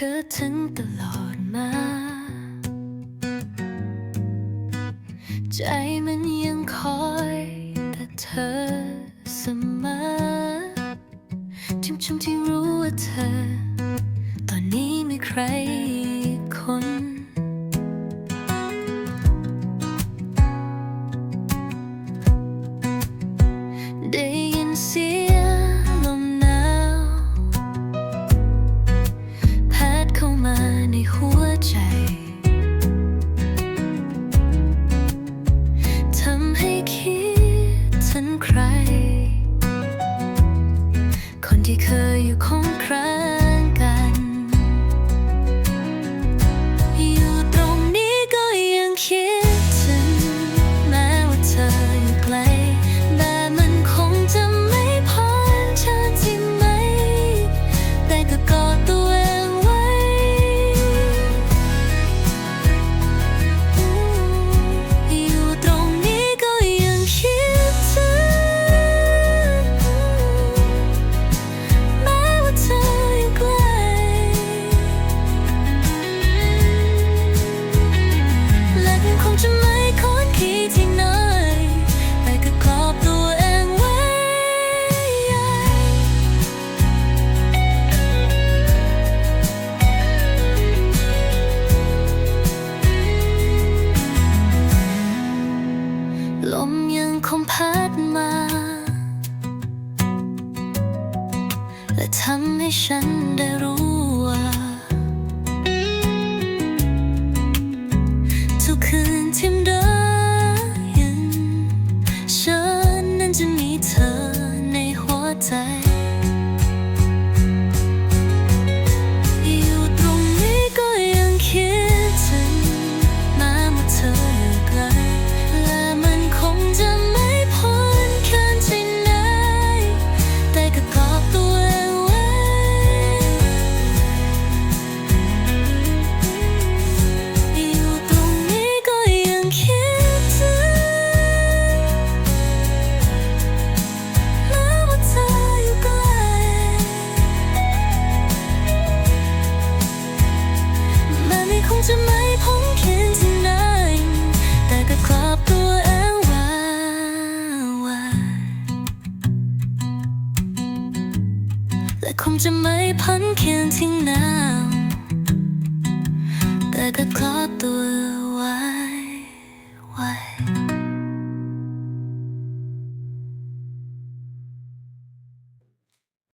คือถึงตลอดมา ใจมันยังคอยแต่เธอเสมอทิมชมที่รู้ว่าเธอ ตอนนี้ไม่ใครคน และทำให้ฉันได้รู้ จะไม่พ้นเข็นที่ไหนแต่ก็กลับตัวเอว่และคงจะไม่พ้นเข็นที่หนแต่ก็กลับตัว